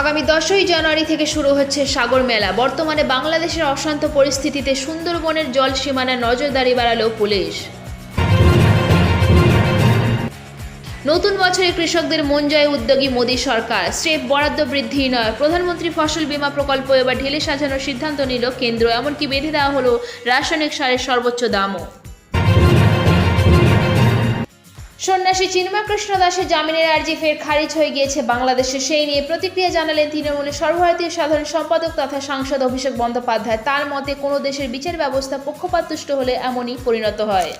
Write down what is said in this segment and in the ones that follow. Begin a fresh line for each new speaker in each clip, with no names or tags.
আগামী দশই জানুয়ারি থেকে শুরু হচ্ছে সাগর মেলা। বর্তমানে বাংলাদেশের অশান্ত পরিস্থিতিতে সুন্দরবনের জল সীমানায় নজরদারি বাড়ালো পুলিশ। নতুন বছরে কৃষকদের মন জয় উদ্যোগী মোদী সরকার। স্রেফ বরাদ্দ বৃদ্ধি নয়, প্রধানমন্ত্রী ফসল বীমা প্রকল্প এবার ঢেলে সাজানোর সিদ্ধান্ত নিল কেন্দ্র। এমনকি বেঁধে দেওয়া হলো রাসায়নিক সারের সর্বোচ্চ দামও। সন্ন্যাসী চিন্ময় কৃষ্ণ দাসের জামিনের আর্জি ফের খারিজ হয়ে গিয়েছে বাংলাদেশে। সেই নিয়ে প্রতিক্রিয়া জানালেন তৃণমূলের সর্বভারতীয় সাধারণ সম্পাদক তথা সাংসদ অভিষেক বন্দ্যোপাধ্যায়। তার মতে, কোনো দেশের বিচার ব্যবস্থা পক্ষপাতদুষ্ট হলে এমনই পরিণত হয়।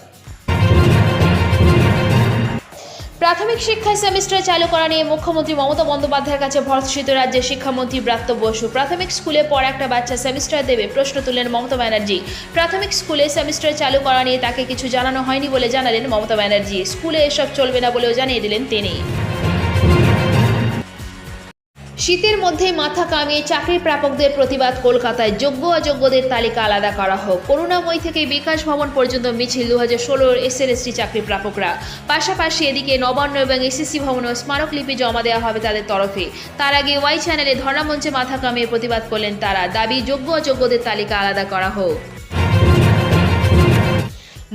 প্রাথমিক শিক্ষায় সেমিস্টার চালু করা নিয়ে মুখ্যমন্ত্রী মমতা বন্দ্যোপাধ্যায়ের কাছে ভর্সিত রাজ্যের শিক্ষামন্ত্রী ব্রাত্য বসু। প্রাথমিক স্কুলে পড়া একটা বাচ্চা সেমিস্টার দেবে, প্রশ্ন তুললেন মমতা ব্যানার্জি। প্রাথমিক স্কুলে সেমিস্টার চালু করা নিয়ে তাকে কিছু জানানো হয়নি বলে জানালেন মমতা ব্যানার্জি। স্কুলে এসব চলবে না বলেও জানিয়ে দিলেন তিনি। শীতের মধ্যে মাথা কামিয়ে চাকরি প্রাপকদের প্রতিবাদ কলকাতায় যোগ্য অযোগ্যদের তালিকা আলাদা করা হোক। করুণাময়ী থেকে বিকাশ ভবন পর্যন্ত মিছিল দু হাজার ষোলোর এসএলএসটি চাকরি প্রাপকরা। পাশাপাশি এদিকে নবান্ন এবং এসএসসি ভবনেও স্মারকলিপি জমা দেওয়া হবে তাদের তরফে। তার আগে ওয়াই চ্যানেলে ধর্ণামঞ্চে মাথা কামিয়ে প্রতিবাদ করলেন তারা। দাবি, যোগ্য অযোগ্যদের তালিকা আলাদা করা হোক।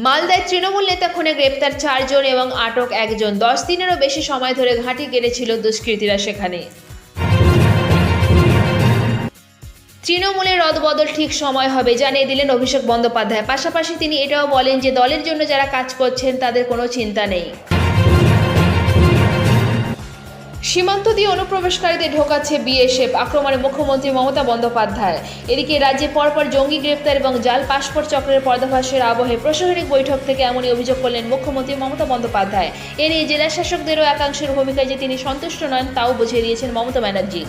মালদায় তৃণমূল নেতা খুনে গ্রেপ্তার চারজন এবং আটক একজন। দশ দিনেরও বেশি সময় ধরে ঘাঁটি গেড়েছিল দুষ্কৃতীরা সেখানে। তৃণমূলের রদবদল ঠিক সময় হবে জানিয়ে দিলেন অভিষেক বন্দ্যোপাধ্যায়। পাশাপাশি তিনি এটাও বলেন যে দলের জন্য যারা কাজ করছেন, তাদের কোনো চিন্তা নেই। সীমান্ত দিয়ে অনুপ্রবেশকারীদের ঢোকাচ্ছে বিএসএফ, আক্রমণে মুখ্যমন্ত্রী মমতা বন্দ্যোপাধ্যায়। এদিকে রাজ্যে পরপর জঙ্গি গ্রেপ্তার এবং জাল পাসপোর্ট চক্রের পর্দাফাশের আবহে প্রশাসনিক বৈঠক থেকে এমনই অভিযোগ করলেন মুখ্যমন্ত্রী মমতা বন্দ্যোপাধ্যায়। এ নিয়ে জেলা শাসকদেরও একাংশের ভূমিকায় যে তিনি সন্তুষ্ট নন, তাও বুঝিয়ে দিয়েছেন মমতা ব্যানার্জি।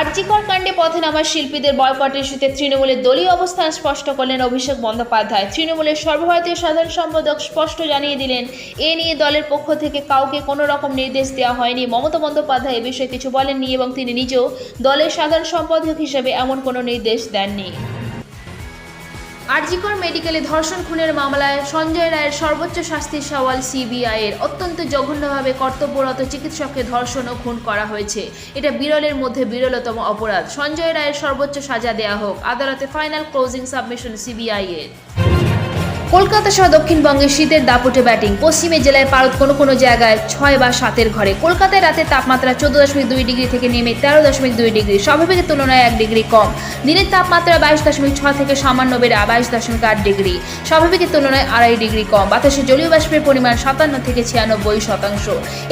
আর্জিকর কাণ্ডে পথে নামা শিল্পীদের বয়কট ইস্যুতে তৃণমূলের দলীয় অবস্থান স্পষ্ট করলেন অভিষেক বন্দ্যোপাধ্যায়। তৃণমূলের সর্বভারতীয় সাধারণ সম্পাদক স্পষ্ট জানিয়ে দিলেন, এ নিয়ে দলের পক্ষ থেকে কাউকে কোনো রকম নির্দেশ দেওয়া হয়নি। মমতা বন্দ্যোপাধ্যায় এ বিষয়ে কিছু বলেননি এবং তিনি নিজেও দলের সাধারণ সম্পাদক হিসেবে এমন কোনো নির্দেশ দেননি। আরজিকর মেডিকেলে ধর্ষণ খুনের মামলায় সঞ্জয় রায়ের সর্বোচ্চ শাস্তির সওয়াল সিবিআইয়ের। অত্যন্ত জঘন্যভাবে কর্তব্যরত চিকিৎসককে ধর্ষণ ও খুন করা হয়েছে। এটা বিরলের মধ্যে বিরলতম অপরাধ। সঞ্জয় রায়ের সর্বোচ্চ সাজা দেয়া হোক। আদালতে ফাইনাল ক্লোজিং সাবমিশন সিবিআইয়ের। কলকাতা সহ দক্ষিণবঙ্গে শীতের দাপটে ব্যাটিং। পশ্চিমের জেলায় পারদ কোনো কোনো জায়গায় ছয় বা সাতের ঘরে। কলকাতায় রাতে তাপমাত্রা চোদ্দ দশমিক দুই ডিগ্রি থেকে নেমে তেরো দশমিক দুই ডিগ্রি। স্বাভাবিকের তুলনায় এক ডিগ্রি কম। দিনের তাপমাত্রা বাইশ দশমিক ছয় থেকে সামান্য বেড়ে বাইশ দশমিক আট ডিগ্রি। স্বাভাবিকের তুলনায় আড়াই ডিগ্রি কম। বাতাসে জলীয় বাষ্পের পরিমাণ সাতান্ন থেকে ছিয়ানব্বই শতাংশ।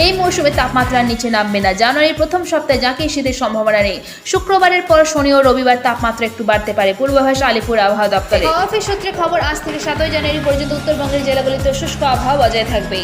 এই মৌসুমে তাপমাত্রার নিচে নামবে না। জানুয়ারির প্রথম সপ্তাহে যাকে শীতের সম্ভাবনা নেই। শুক্রবারের পর শনি ও রবিবার তাপমাত্রা একটু বাড়তে পারে। পূর্বাভাস আলিপুর আবহাওয়া দপ্তরে। সূত্রে খবর, আজ থেকে সাতই জানুয়ারি পর্যন্ত উত্তরবঙ্গের জেলাগুলিতে শুষ্ক আবহাওয়া বজায় থাকবে